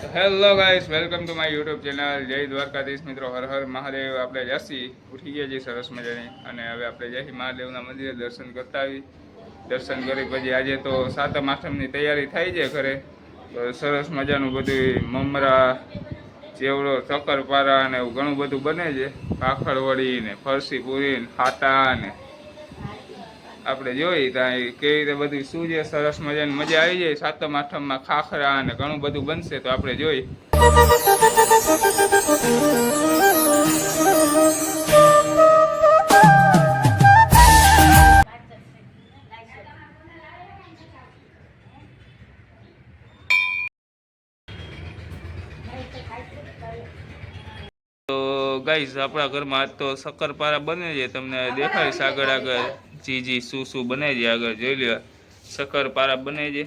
Hello guys, welcome to my YouTube channel. જય દ્વારકાધીશ મિત્રો, હર હર મહાદેવ. આપણે જાસી ઉઠી ગયા છીએ સરસ મજાની. અને હવે આપણે જઈશું મહાદેવના મંદિરે દર્શન કરતા આવી દર્શન કરી પછી આજે તો સાતમ આઠમની તૈયારી થાય છે ઘરે. તો સરસ મજાનું બધું મમરા, ચેવડો, ચક્કરપારા ને એવું ઘણું બધું બને છે. કાખડવડી ને ફરસી પૂરી ને ખાતા ને આપણે જોઈ ત્યાં કેવી રીતે બધું શું છે, સરસ મજાની મજા આવી જાય, સાતમ, આઠમમાં ખાખરા અને ઘણું બધું બનશે તો આપણે જોઈ. તો ગાઈઝ આપણા ઘરમાં આજ તો શક્કરપારા બને છે, તમને દેખાડીશ આગળ આગળ. જી જી શું શું બને છે આગળ જોઈ લ્યો શક્કરપારા બને છે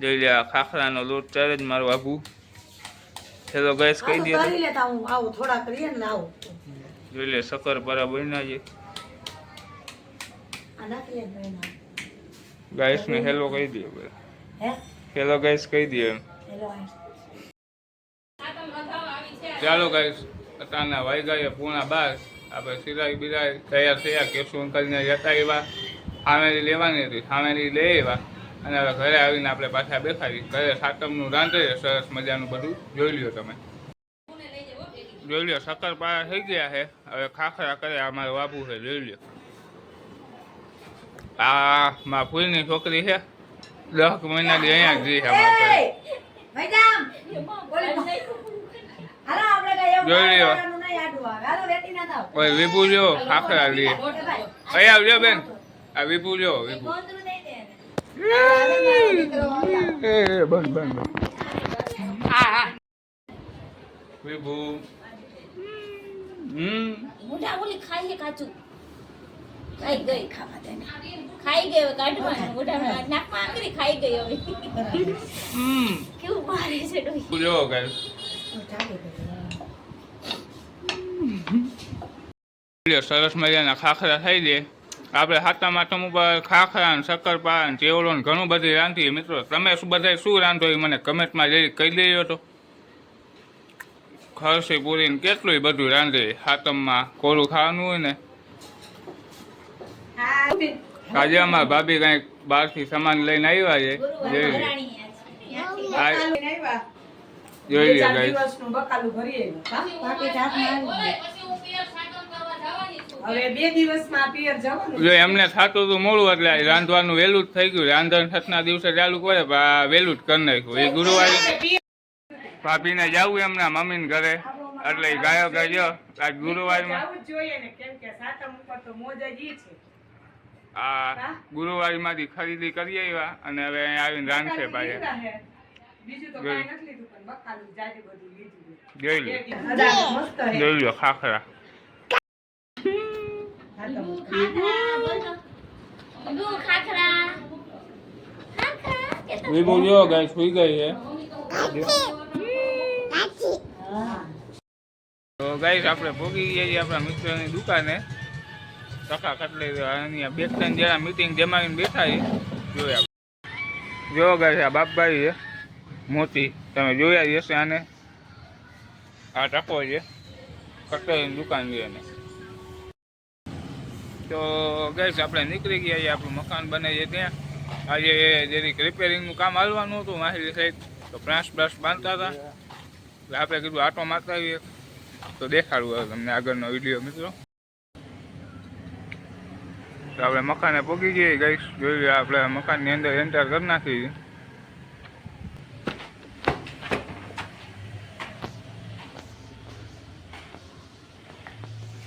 જોઈ લ્યો ખાખરાનો લોટ ચારે જ મારું આભું. હેલો ગેસ કહી દે આવું. થોડા કરીએ ને આવું. જોઈ લે શક્કરપારા બન્યા છે. ગાઈસ ને હેલો કહી દે હેલો ગાઈસ કહી દે એમ. ચાલો ગાઈસ અત્યારના વાગ્યા પૂણા બાર. આપણે સિલાઈ બિલાઈ તૈયાર થયા કેશુ અંકલને જતા આવ્યા. સામેલી લેવાની હતી સામેલી લઈ આવ્યા. અને હવે ઘરે આવીને આપણે પાછા બેસાડી. ઘરે સાતમનું રાંધે સરસ મજાનું બધું. જોઈ લ્યો તમે. જોઈ લ્યો શક્કરપારા થઈ ગયા છે. હવે ખાખરા કરે અમારે બાપુ છે જોઈ લ્યો. આ માં ફૂલની છોકરી છે. દસ મહિનાથી અહીંયા જઈ છે જોઈ લ્યો. આવે. ઓય વિપુ લે ભાઈ અહીં આવજો બેન. આ વિપુ લ્યો વિપુ. એ બંધ બંધ વિપુ. હમ. મોઢા ઓલી ખાઈ લે કાચું. ખાઈ ગઈ ખાવા દે ખાઈ ગઈ હવે કાઢવાનું મોઢામાં નાકમાં આંગળી ખાઈ ગઈ હવે. કેવું મારે છે તો ચાલી ગયું. સરસ મજાના ખાખરા થઈ દે. આપણે હાથા માથમ ઉપર ખાખરા ને શક્કરપારા ને ચેવડો ને ઘણું બધું રાંધીએ. મિત્રો તમે શું બધા શું રાંધો એ મને કમેન્ટમાં જઈ કહી દેજો તો. ખરસી પૂરીને કેટલું બધું રાંધે હાથમમાં. કોરું ખાવાનું હોય ને? આજે અમારા ભાભી કંઈક બહારથી સામાન લઈને આવ્યા છે. જોઈ લે. જોઈ લે ચાર ગાઈસ દિવસનું બકાલું ભરી આવ્યા. હા, પાકીટ હાથમાં આવી ગયું. હવે બે દિવસમાં પિયર જવાનું. જો એમને થતું હતું મોડું એટલે રાંધવાનું વહેલું જ થઈ ગયું. રાંધણ છઠના દિવસે ચાલુ કરે વહેલું જ કરી નાખ્યું. એ ગુરુવારે ભાભીને જવું એમના મમ્મીને ઘરે. એટલે એ ગાયો ગયો આજ ગુરુવારમાં જોઈએ ને કેમ કે સાતમ ઉપર તો મોજ જ છે. આ ગુરુવારમાંથી ખરીદી કરી આવ્યા અને હવે અહીંયા આવીને રાંધશે ભાઈ બીજું. તો કાંઈ નથી લીધું પણ બકાલું જાજુ બધું લીધું. જોઈ લો. જોઈ લો ખાખરા હા તો મસ્ત. ખાખરા બોલો ડુ ખાખરા ખાખરા કેતા વિભુ જો ગાય સુઈ ગઈ છે. તો ગાઈસ આપણે ભોગી ગયા છીએ આપણા મિત્રની દુકાને. ટકા કટલે બે ત્રણ જણા મીટિંગ જમાવીને બેઠા છે. જોયા. જો ગાઈસ આ બાપભાઈ છે મોતી તમે જોયા જ હશે આને. આ ટકો છે કટલેની દુકાન છે એને. તો ગેસ આપણે નીકળી ગયા છીએ, આપણું મકાન બને છે ત્યાં. આજે જેની રિપેરિંગનું કામ હાલવાનું હતું, માહિતી સાઈડ તો બ્રાસ બ્રાસ બાંધતા હતા. એટલે આપણે કીધું આટો મારતા તો દેખાડું હવે તમને આગળનો વીડિયો, મિત્રો. તો આપણે મકાને પહોંચી જઈએ ગઈશ જોઈ આપણે મકાનની અંદર એન્ટર કરી નાખી.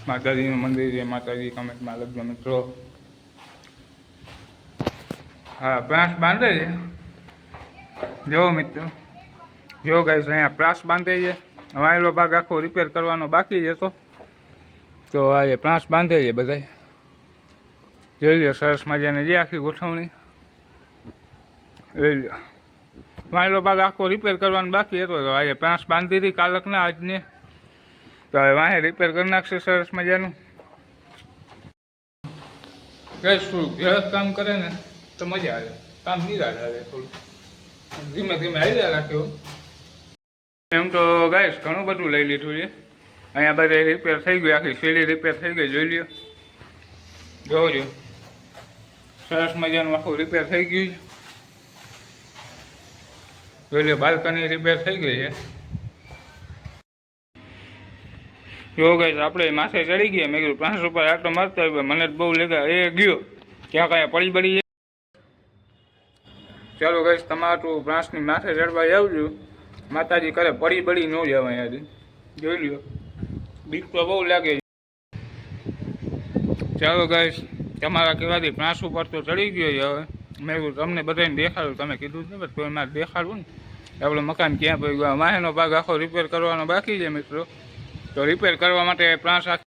માતાજીનું મંદિર છે માતાજી કમેન્ટમાં લખજો મિત્રો હા પ્રાસ બાંધે છે જો મિત્રો જો ગાઈસ અહીંયા પ્રાસ બાંધે છે વાયલો ભાગ આખો રિપેર કરવાનો બાકી છે તો તો આજે પ્રાસ બાંધે છે બધાય જોઈ લો સરસ મજાની જે આખી ગોઠવણી। જોઈ લો વાયલો ભાગ આખો રિપેર કરવાનો બાકી હતો. તો આજે પ્રાસ બાંધી હતી કાલકના આજને. તો હવે વાંહે રિપેર કરી નાખશે સરસ મજાનું. કઈ શું ગૃહસ્થ કામ કરે ને તો મજા આવે. કામ નિરાશ આવે થોડું. ધીમે ધીમે હાલ્યા રાખ્યો એમ તો ગાઈસ ઘણું બધું લઈ લીધું છે. અહીંયા બધે રિપેર થઈ ગયું આખી સીડી રિપેર થઈ ગઈ જોઈ લ્યો. જોજો સરસ મજાનું આખું રિપેર થઈ ગયું છે. જોઈ લ્યો બાલ્કની રિપેર થઈ ગઈ છે. જો ગઈ આપણે માથે ચડી ગયા મેં કીધું, પાંચસો રૂપિયા આટો મારતો હોય મને જ બહુ લેગા, એ ગયો. ક્યાં કાંઈ પડી પડી ચાલો ગઈશ તમારું પ્રાંસની માથે ચડવા આવજો માતાજી કરે, પડી બળી ન જવાય આજે. જોઈ લ્યો. બીક તો બહુ લાગે ચાલો ગઈશ તમારા કહેવાથી પ્રાંસ ઉપર તો ચડી ગયો છે હવે. મેં કીધું, તમને બધાને દેખાડું. તમે કીધું ને તો મારે દેખાડવું ને આપણું મકાન ક્યાં પડી ગયું માહેનો ભાગ આખો રિપેર કરવાનો બાકી છે, મિત્રો. તો રિપેર કરવા માટે પ્રાંસ આખી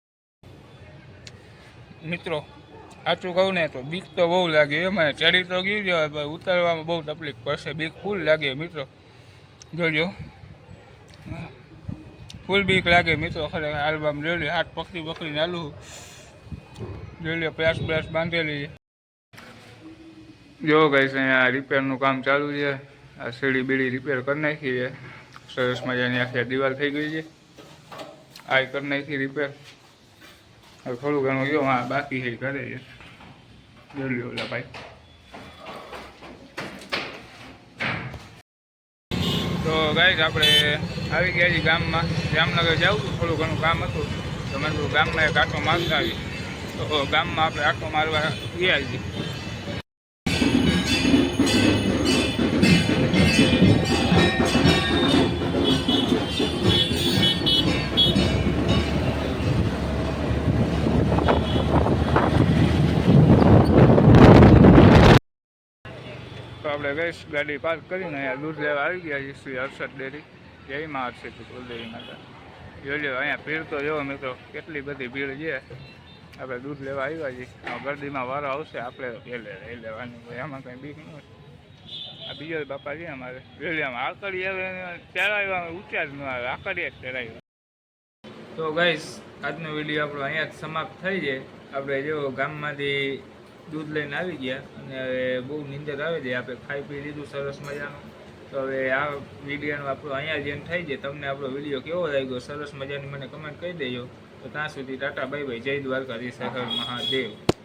મિત્રો, સાચું કહું ને તો બીક તો બહુ લાગે. એમાં ચડી તો ગયું છે હવે ઉતારવામાં બહુ તકલીફ પડશે. બીક ફૂલ લાગે, મિત્રો. જોજો. ફૂલ બીક લાગે, મિત્રો. ખરેખર આલ્બમ જોઈ લે હાથ પકડી પકડીને આલું. જોઈ લે પ્યાસ બ્યાસ બાંધેલી. છે જો ગઈ છે અહીંયા રિપેરનું કામ ચાલુ છે. આ સીડી બીડી રિપેર કરી નાખી છે. સરસ મજાની આખી દિવાલ થઈ ગઈ છે. આ કરી નાખી રિપેર થોડું ઘણું જો હા બાકી છે કરે છે. જોઈ ઓલા ભાઈ. તો ગાઈઝ આપણે આવી ગયા છીએ ગામમાં. જામનગર જવું હતું, થોડું ઘણું કામ હતું. તો મેં થોડું ગામમાં એક આટો મારતા આવી તો ગામમાં આપણે આટો મારવા ગયા છીએ. આપણે ગઈશ, ગાડી પાર્ક કરીને અહીંયા દૂધ લેવા આવી ગયા છીએ શ્રી હર્ષદ ડેરી. જય માં હર્ષદ કુલદેવી માતા. જોઈ લો અહીંયા ભીડ તો જોવો મિત્રો, કેટલી બધી ભીડ છે. આપણે દૂધ લેવા આવ્યા છીએ. ગરદીમાં વારો આવશે, આપણે એ લે લેવાની હોય એમાં કંઈ બીક ન આ બીજો બાપા છે અમારે. જોઈ આકડી આવે ચડાવ્યા ઊંચા જ ન આવે આકડીએ જ ચડાવ્યું. તો ગાઈસ આજનો વીડિયો આપણો અહીંયા જ સમાપ્ત થઈ જાય આપણે જો ગામમાંથી દૂધ લઈને આવી ગયા અને હવે બહુ નીંદર આવે છે આપણે ખાઈ પી લીધું, સરસ મજાનું. તો હવે આ વિડીયોનો આપણો અહીંયા જ થઈ જાય. તમને આપણો વીડિયો કેવો લાગ્યો? સરસ મજાની મને કમેન્ટ કહી દેજો. તો ત્યાં સુધી ટાટા, બાય બાય. જય દ્વારકાધીશ. હર મહાદેવ.